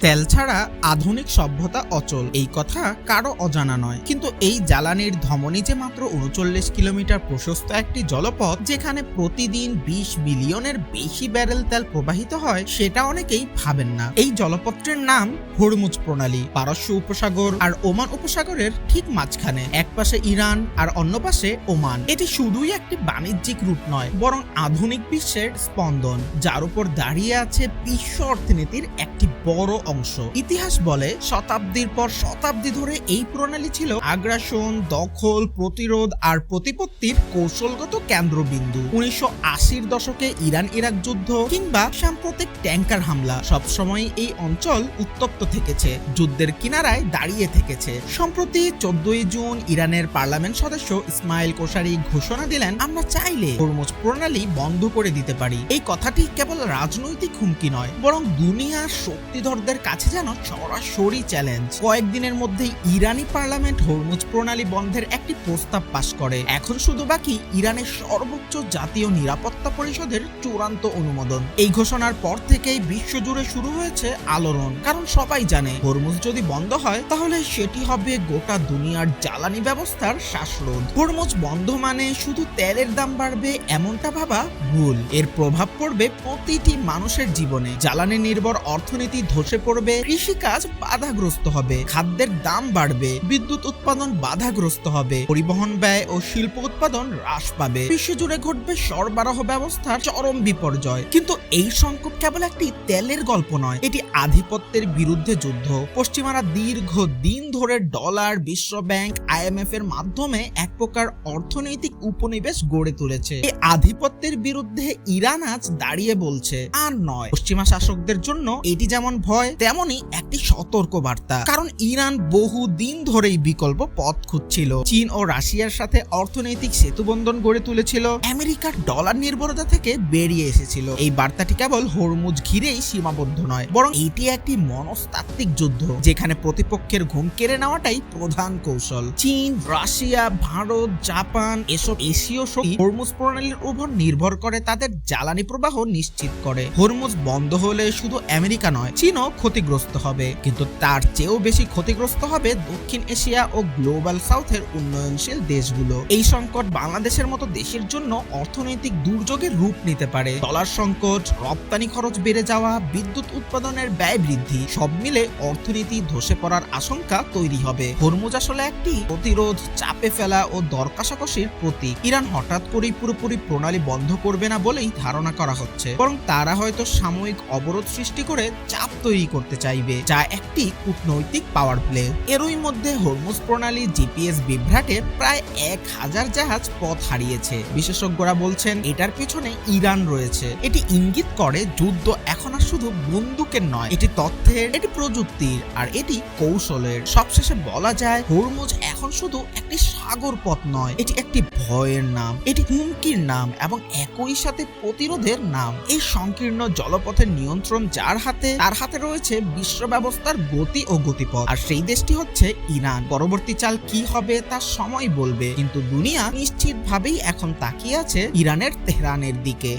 তেল ছাড়া আধুনিক সভ্যতা অচল। এই কথা কারও অজানা নয়। কিন্তু এই জ্বালানির ধমনী যে মাত্র উনচল্লিশ কিলোমিটার প্রশস্ত একটি জলপথ, যেখানে প্রতিদিন বিশ বিলিয়নের বেশি ব্যারেল তেল প্রবাহিত হয়, সেটা অনেকেই ভাবেন না। এই জলপথটির নাম হরমুজ প্রণালী। পারস্য উপসাগর আর ওমান উপসাগরের ঠিক মাঝখানে। এক পাশে ইরান আর অন্য পাশে ওমান। এটি শুধুই একটি বাণিজ্যিক রুট নয়, বরং আধুনিক বিশ্বের স্পন্দন, যার উপর দাঁড়িয়ে আছে বিশ্ব অর্থনীতির একটি বড় অংশ। ইতিহাস বলে শতাব্দীর পর শতাব্দী ধরে এই প্রণালী ছিল আগ্রাসন, দখল, প্রতিরোধ আর প্রতিপত্তির কৌশলগত কেন্দ্রবিন্দু। উনিশশো আশির দশকে ইরান ইরাক যুদ্ধ কিংবা সাম্প্রতিক ট্যাঙ্কার হামলা সবসময় এই অঞ্চল উত্তপ্ত থেকেছে, যুদ্ধের কিনারায় দাঁড়িয়ে থেকেছে। সম্প্রতি চোদ্দই জুন ইরানের পার্লামেন্ট সদস্য ইসমাইল কোশারি ঘোষণা দিলেন, আমরা চাইলে হরমুজ প্রণালী বন্ধ করে দিতে পারি। এই কথাটি কেবল রাজনৈতিক হুমকি নয়, বরং দুনিয়ার শক্তিধরদের কাছে যেন সরাসরি চ্যালেঞ্জ কয়েকদিনের মধ্যেই ইরানি পার্লামেন্ট হরমুজ প্রণালী বন্ধের একটি প্রস্তাব পাশ করে। এখন শুধু বাকি ইরানের সর্বোচ্চ জাতীয় নিরাপত্তা পরিষদের চূড়ান্ত অনুমোদন। এই ঘোষণার পর থেকেই বিশ্বজুড়ে শুরু হয়েছে আলোড়ন। কারণ সবাই জানে, হরমুজ যদি বন্ধ হয়, তাহলে সেটি হবে গোটা দুনিয়ার জ্বালানি ব্যবস্থার শ্বাসরোধ। হরমুজ বন্ধ মানে শুধু তেলের দাম বাড়বে এমনটা ভাবা ভুল। এর প্রভাব পড়বে প্রতিটি মানুষের জীবনে। জ্বালানি নির্ভর অর্থনীতি ধসে পড়বে, কৃষিকাজ বাধাগ্রস্ত হবে, খাদ্যের দাম বাড়বে, বিদ্যুৎ উৎপাদন বাধাগ্রস্ত হবে, পরিবহন ব্যয় ও শিল্প উৎপাদন হ্রাস পাবে। বিশ্বজুড়ে ঘটবে সরবরাহ ব্যবস্থার চরম বিপর্যয়। কিন্তু এই সংকট কেবল একটি তেলের গল্প নয়, এটি আধিপত্যের বিরুদ্ধে যুদ্ধ। পশ্চিমারা দীর্ঘ দিন ধরে ডলার, বিশ্ব ব্যাংক আইএমএফ এর মাধ্যমে এক প্রকার অর্থনৈতিক উপনিবেশ গড়ে তুলেছে। এই আধিপত্যের বিরুদ্ধে ইরান আজ দাঁড়িয়ে বলছে, আর নয়। পশ্চিমা শাসকদের জন্য এটি যেমন ভয় তেমনই একটি সতর্ক বার্তা কারণ ইরান বহু দিন ধরেই বিকল্প পথ খুঁজছিল। চীন ও রাশিয়ার সাথে অর্থনৈতিক সেতুবন্ধন গড়ে তুলেছিল। আমেরিকার ডলার নির্ভরতা থেকে বেরিয়ে এসেছিল। এই বার্তাটি কেবল হরমুজ ঘিরেই সীমাবদ্ধ নয়, বরং এটি একটি মনস্তাত্ত্বিক যুদ্ধ, যেখানে প্রতিপক্ষের ঘুম কেড়ে নেওয়াটাই প্রধান কৌশল। চীন, রাশিয়া, ভারত, জাপান এসব এশীয় শক্তি হরমুজ প্রণালীর উপর নির্ভর করে, তাদের জ্বালানি প্রবাহ নিশ্চিত করে। হরমুজ বন্ধ হলে শুধু আমেরিকা নয় চীনও ক্ষতিগ্রস্ত হবে। কিন্তু তার চেয়েও বেশি ক্ষতিগ্রস্ত হবে দক্ষিণ এশিয়া ও গ্লোবাল সাউথের উন্নয়নশীল দেশগুলো। এই সংকট বাংলাদেশের মতো দেশের জন্য অর্থনৈতিক দুর্যোগের রূপ নিতে পারে। ডলার সংকট, রপ্তানি খরচ বেড়ে যাওয়া, বিদ্যুৎ উৎপাদনের ব্যয় বৃদ্ধি, সব মিলে অর্থনীতি ধসে পড়ার আশঙ্কা তৈরি হবে। হরমুজ আসলে একটি প্রতিরোধ, চাপে ফেলা ও দর কষাকষির প্রতীক। ইরান হঠাৎ করেই পুরোপুরি প্রণালী বন্ধ করবে না বলেই ধারণা করা হচ্ছে। বরং তারা হয়তো সাময়িক অবরোধ সৃষ্টি করে চাপ তৈরি করতে চাইবে, যা একটি কূটনৈতিক পাওয়ার প্লে এরই মধ্যে হরমুজ প্রণালী জিপিএস বিভ্রাটে প্রায় এক হাজার জাহাজ পথ হারিয়েছে। বিশেষজ্ঞরা বলছেন, এটার পেছনে ইরান রয়েছে। এটি ইঙ্গিত করে, যুদ্ধ এখন শুধু বন্দুকের নয়, এটি তথ্যের, এটি প্রযুক্তির, আর এটি কৌশলের। সবশেষে বলা যায়, হরমুজ এখন শুধু একটি সাগর পথ নয়, এটি একটি ভয়ের নাম, এটি হুমকির নাম এবং একই সাথে প্রতিরোধের নাম। এই সংকীর্ণ জলপথের নিয়ন্ত্রণ যার হাতে, তার হাতে রয়েছে বিশ্ব ব্যবস্থার গতি ও গতিপথ। আর সেই দেশটি হচ্ছে ইরান। পরবর্তী চাল কি হবে তা সময় বলবে, কিন্তু দুনিয়া নিশ্চিতভাবেই এখন তাকিয়ে আছে ইরানের, তেহরানের দিকে।